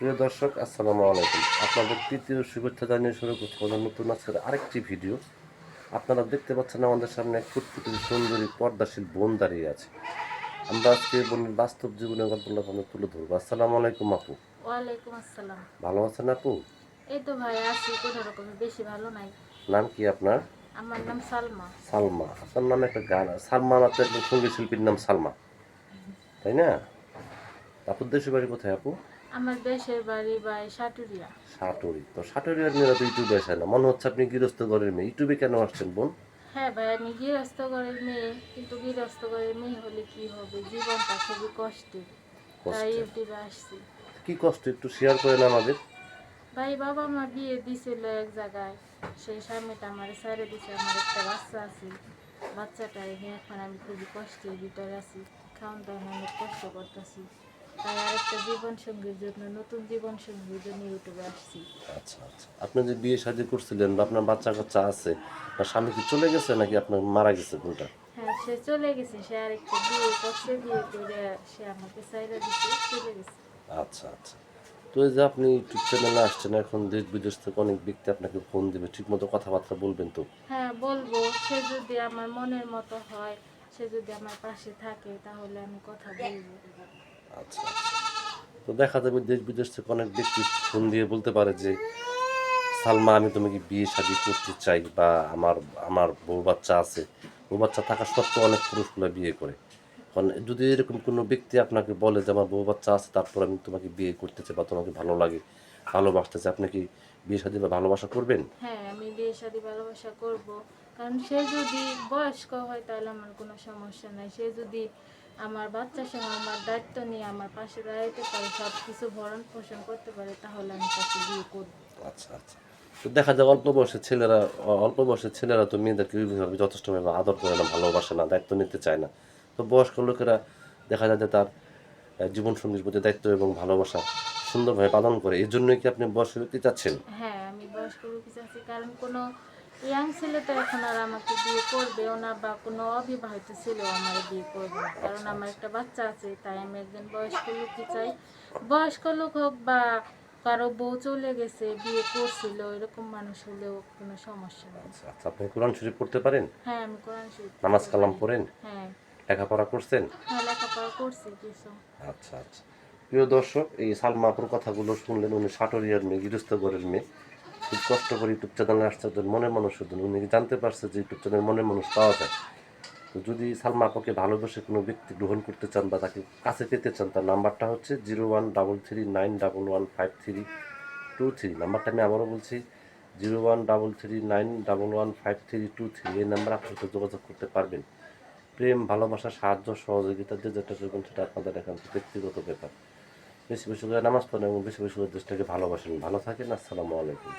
প্রিয় দর্শক আসসালামু আলাইকুম। আপনাদের তৃতীয় শুভেচ্ছা জানিয়ে শুরু করতে আমাদের নতুন আজকের আরেকটি ভিডিও। আপনারা দেখতে পাচ্ছেন আমাদের সামনে এক ফুটফুটি সুন্দরী পর্দাশীল বোন দাঁড়িয়ে আছে। আমরা আজকে বোনের বাস্তব জীবনের গল্পটা আপনাদের তুলে ধরবো। আসসালামু আলাইকুম আপু। ওয়ালাইকুম আসসালাম। ভালো আছেন আপু? এই তো ভাই আছি। কোনো রকমের বেশি ভালো নাই। নাম কি আপনার? আমার নাম সালমা। সালমা। আপনার নামে একটা গান। সালমা আপনার একজন সংগীত শিল্পীর নাম সালমা। তাই না? আপুর দেশের বাড়ি কোথায় আপু? আমার দেশের বাড়ি বাই সাটুরিয়া। সাটুরি। তো সাটুরিয়ার মেয়েরা তো ইউটিউবে আসে না। মনে হচ্ছে আপনি গৃহস্থ ঘরের মেয়ে। ইউটিউবে কেন আসছেন বোন? হ্যাঁ ভাই আমি গৃহস্থ ঘরের মেয়ে কিন্তু গৃহস্থ ঘরের মেয়ে হলে কি হবে? জীবনটা খুবই কষ্টের। তাই। ইউটিউবে আসছি। কি কষ্ট? একটু শেয়ার করেন আমাদের। ভাই বাবা মা বিয়ে দিছিল এক জায়গায়। সেই স্বামীটা আমার ছেড়ে দিছে। আমার একটা বাচ্চা আছে। বাচ্চাটা নিয়ে এখন আমি খুবই কষ্টের ভিতরে আছি। খাওয়ান দাওয়ান অনেক কষ্ট করতেছি। তাই আরেকটা জীবন সঙ্গীর জন্য নতুন জীবন সঙ্গীর জন্য ইউটিউবে আসছি। আচ্ছা আচ্ছা। আপনি যে বিয়ে শাদী করছিলেন বা আপনার বাচ্চা কাচ্চা আছে স্বামী কি চলে গেছে নাকি আপনার মারা গেছে কোনটা হ্যাঁ সে চলে গেছে সে আরেকটা বিয়ে করছে বিয়ে করে সে আমাকে চাইরা চলে গেছে। আচ্ছা আচ্ছা। তো এই যে আপনি ইউটিউব চ্যানেলে আসছেন এখন দেশ বিদেশ থেকে অনেক ব্যক্তি আপনাকে ফোন দেবে ঠিক মতো কথাবার্তা বলবেন তো? হ্যাঁ বলব। সে যদি আমার মনের মতো হয় সে যদি আমার পাশে থাকে তাহলে আমি কথা বলব। আচ্ছা। তো দেখা যাবে দেশ বিদেশ থেকে অনেক ব্যক্তি ফোন দিয়ে বলতে পারে যে, সালমা, আমি তোমাকে বিয়ে শাদী করতে চাই বা আমার আমার বউ বাচ্চা আছে। বউ বাচ্চা থাকা সত্ত্বেও অনেক পুরুষগুলো বিয়ে করে। কারণ যদি এরকম কোনো ব্যক্তি আপনাকে বলে যে, আমার বউ বাচ্চা আছে, তারপর আমি তোমাকে বিয়ে করতে চাই বা তোমাকে ভালো লাগে, ভালোবাসতে চাই, আপনি কি বিয়ে শাদী বা ভালোবাসা করবেন? হ্যাঁ আমি বিয়ে শাদী, ভালোবাসা করব। কারণ সে যদি বয়স্ক হয়, তাহলে আমার কোনো সমস্যা নাই। সে যদি আমার বাচ্চা সঙ্গে আমার দায়িত্ব নিয়ে আমার পাশে দাঁড়াইতে পারে সব কিছু ভরণ পোষণ করতে পারে তাহলে আমি তাকে বিয়ে করব। আচ্ছা আচ্ছা। তো দেখা যায় অল্প বয়সের ছেলেরা অল্প বয়সের ছেলেরা তো মেয়েদেরকে বিভিন্নভাবে যথেষ্টভাবে আদর করে না ভালোবাসে না দায়িত্ব নিতে চায় না। তো বয়স্ক লোকেরা দেখা যায় যে তার আহ, জীবনসঙ্গীর প্রতি দায়িত্ব এবং ভালোবাসা সুন্দরভাবে পালন করে এই জন্যই কি আপনি বয়স্ক ব্যক্তি চাচ্ছেন? হ্যাঁ আমি বয়স্ক লোক চাচ্ছি কারণ কোনো ইয়াং ছেলে তো এখন আর আমাকে বিয়ে করবেও না বা কোনো অবিবাহিত ছেলেও আমার বিয়ে করবে না। কারণ আমার একটা বাচ্চা আছে তাই আমি একজন বয়স্ক লোকই চাই। বয়স্ক লোক হোক বা কারও বউ চলে গেছে বিয়ে করছিল এরকম মানুষ হলেও কোনো সমস্যা নেই। আচ্ছা আচ্ছা আপনি কোরআন শরীফ পড়তে পারেন? হ্যাঁ আমি কোরআন শরীফ নামাজ কালাম পড়েন? হ্যাঁ। লেখাপড়া করছেন? হ্যাঁ লেখাপড়া করছি কিছু। আচ্ছা আচ্ছা। প্রিয় দর্শক এই সালমাপুর কথাগুলো শুনলেন উনি সাটরিয়ার মেয়ে গৃহস্থ ঘরের মেয়ে। খুব কষ্ট করে ইউটিউব চ্যানেলে আসছে একজন মনের মানুষের জন্য উনি জানতে পারছে যে ইউটিউব চ্যানেল মনের মানুষ পাওয়া যায়। তো যদি সালমা আপাকে ভালোবেসে কোনো ব্যক্তি গ্রহণ করতে চান বা তাকে কাছে পেতে চান, তার নাম্বারটা হচ্ছে zero one double three nine double one five three two three. নাম্বারটা আমি আবারও বলছি, zero one double three nine double one five three two three. এই নাম্বার আপনার সাথে যোগাযোগ করতে পারবেন। প্রেম, ভালোবাসা, সাহায্য, সহযোগিতা যে যেটা করবেন সেটা আপনাদের এখান থেকে ব্যক্তিগত ব্যাপার। বেশি বেশি করে নামাজ পড়েন এবং বেশি বেশি করে দেশটাকে ভালোবাসেন। ভালো থাকেন, আসসালামু আলাইকুম।